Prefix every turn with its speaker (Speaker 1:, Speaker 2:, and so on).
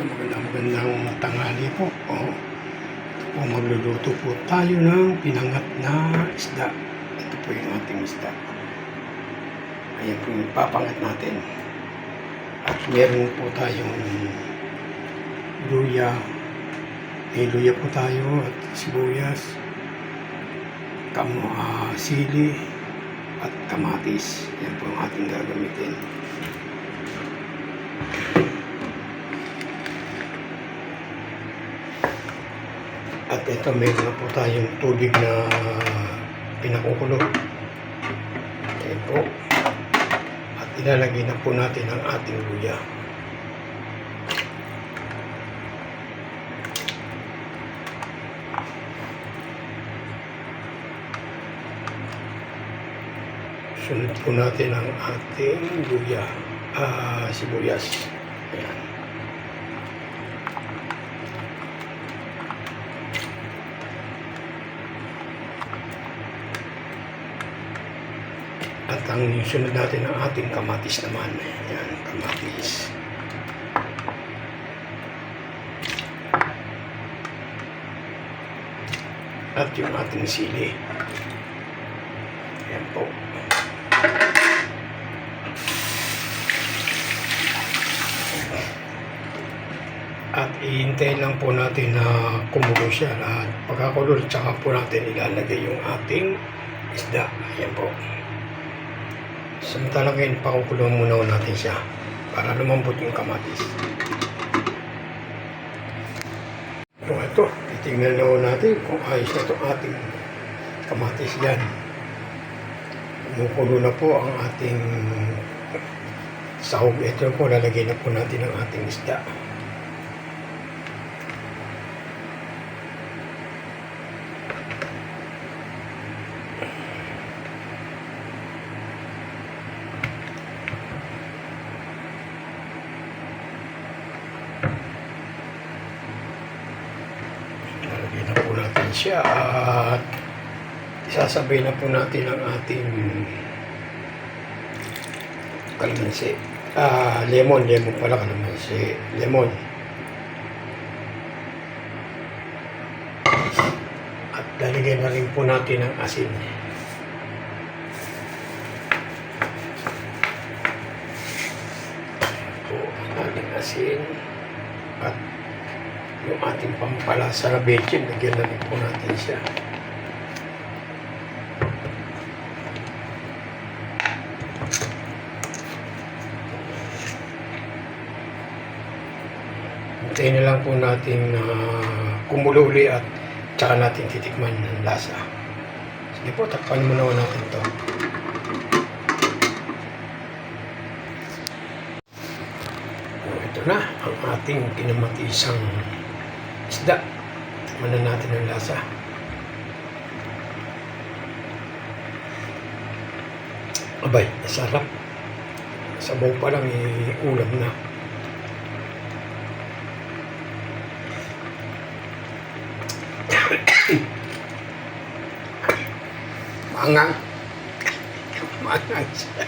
Speaker 1: magandang magandang tanghali po. O, ito po, magluluto po tayo ng pinangat na isda. Ito po yung ating isda. Ayan po yung papangat natin. At meron po tayong luya. May luya po tayo at sibuyas. Kamo, ah, sili at kamatis. Yan po ang ating gagamitin. Ito, meron na po tayong tubig na pinakukulo. Ayan po. At ilalagay na po natin ang ating luya. Sunod po natin ang ating luya. Ah, sibuyas. Ayan. At ang sunod natin ang ating kamatis naman. Ayan, kamatis. At yung ating sili. Ayan po. At ihintayin lang po natin na kumulo siya. At pagkakulo, tsaka po natin ilalagay yung ating isda. Ayan po. Samantala ngayon, pakukulong muna natin siya para lumambot yung kamatis. So ito, titignan na natin kung ayos na itong ating kamatis yan. Kumukulo na po ang ating sahog. Ito po, lalagay na po natin ang ating isda. Lalagay na po natin siya at isasabay na po natin ang ating kalamansi. Ah, lemon, lemon pala kalamansi. Lemon. At lalagyan na rin po natin ang asin. Po, ang ating asin. Yung ating pampalasa na bechin, lagyan na rin po natin siya. Hintayin na lang po natin na kumululi at tsaka natin titikman ng lasa. Sige po, takpan muna ko natin to. So, ito na ang ating kinamatisang isda. Na natin ang lasa. Abay, sarap. Sabaw pa lang, eh, ulam na. Mangang. Mangang siya.